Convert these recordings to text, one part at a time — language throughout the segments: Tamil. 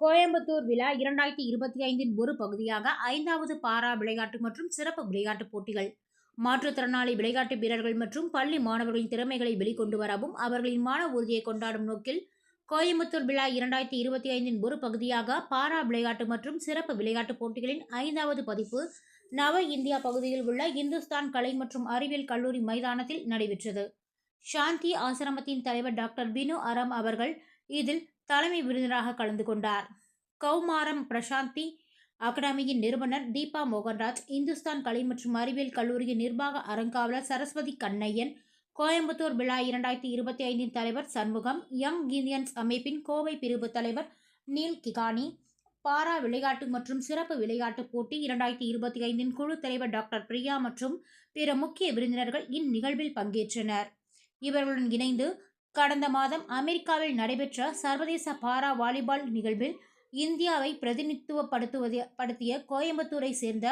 கோயம்புத்தூர் விழா இரண்டாயிரத்தி இருபத்தி ஐந்தின் ஒரு பகுதியாக ஐந்தாவது பாரா விளையாட்டு மற்றும் சிறப்பு விளையாட்டுப் போட்டிகள். மாற்றுத்திறனாளி விளையாட்டு வீரர்கள் மற்றும் பள்ளி மாணவர்களின் திறமைகளை வெளிக்கொண்டு வரவும் அவர்களின் மான உறுதியை கொண்டாடும் நோக்கில் கோயம்புத்தூர் விழா இரண்டாயிரத்தி இருபத்தி ஐந்தின் ஒரு பகுதியாக பாரா விளையாட்டு மற்றும் சிறப்பு விளையாட்டுப் போட்டிகளின் ஐந்தாவது பதிப்பு நவ இந்தியா பகுதியில் உள்ள இந்துஸ்தான் கலை மற்றும் அறிவியல் கல்லூரி மைதானத்தில் நடைபெற்றது. சாந்தி ஆசிரமத்தின் தலைவர் டாக்டர் பினு அரம் அவர்கள் இதில் தலைமை விருந்தினராக கலந்து கொண்டார். கௌமாரம் பிரசாந்தி அகாடமியின் நிறுவனர் தீபா மோகன்ராஜ் இந்துஸ்தான் கலை மற்றும் அறிவியல் கல்லூரியின் நிர்வாக அறங்காவலர் சரஸ்வதி கண்ணையன் கோயம்புத்தூர் விழா இரண்டாயிரத்தி இருபத்தி ஐந்தின் தலைவர் சண்முகம் யங் இந்தியன்ஸ் அமைப்பின் கோவை பிரிவு தலைவர் நீல் கிகானி பாரா விளையாட்டு மற்றும் சிறப்பு விளையாட்டுப் போட்டி இரண்டாயிரத்தி இருபத்தி ஐந்தின் குழு தலைவர் டாக்டர் பிரியா மற்றும் பிற முக்கிய விருந்தினர்கள் இந்நிகழ்வில் பங்கேற்றனர். இவர்களுடன் இணைந்து கடந்த மாதம் அமெரிக்காவில் நடைபெற்ற சர்வதேச பாரா வாலிபால் நிகழ்வில் இந்தியாவை பிரதிநிதித்துவப்படுத்துவது படுத்திய கோயம்புத்தூரை சேர்ந்த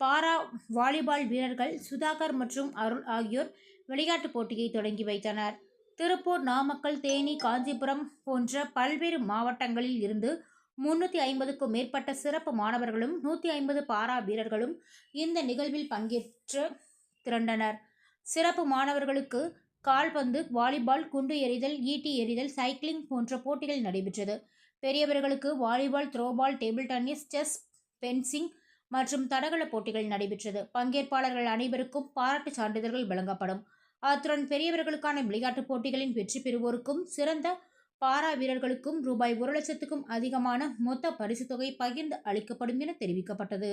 பாரா வாலிபால் வீரர்கள் சுதாகர் மற்றும் அருள் ஆகியோர் விளையாட்டுப் போட்டியை தொடங்கி வைத்தனர். திருப்பூர் நாமக்கல் தேனி காஞ்சிபுரம் போன்ற பல்வேறு மாவட்டங்களில் இருந்து முன்னூற்றி ஐம்பதுக்கும் மேற்பட்ட சிறப்பு மாணவர்களும் நூற்றி ஐம்பது பாரா வீரர்களும் இந்த நிகழ்வில் பங்கேற்று திரண்டனர். சிறப்பு மாணவர்களுக்கு கால்பந்து வாலிபால் குண்டு எறிதல் ஈட்டி எறிதல் சைக்கிளிங் போன்ற போட்டிகள் நடைபெற்றது. பெரியவர்களுக்கு volleyball throwball table tennis chess fencing மற்றும் தடகள போட்டிகள் நடைபெற்றது. பங்கேற்பாளர்கள் அனைவருக்கும் பாராட்டுச் சான்றிதழ்கள் வழங்கப்படும். அத்துடன் பெரியவர்களுக்கான விளையாட்டுப் போட்டிகளின் வெற்றி பெறுவோருக்கும் சிறந்த பாரா வீரர்களுக்கும் ரூபாய் ஒரு லட்சத்துக்கும் அதிகமான மொத்த பரிசு தொகை பகிர்ந்து அளிக்கப்படும் என தெரிவிக்கப்பட்டது.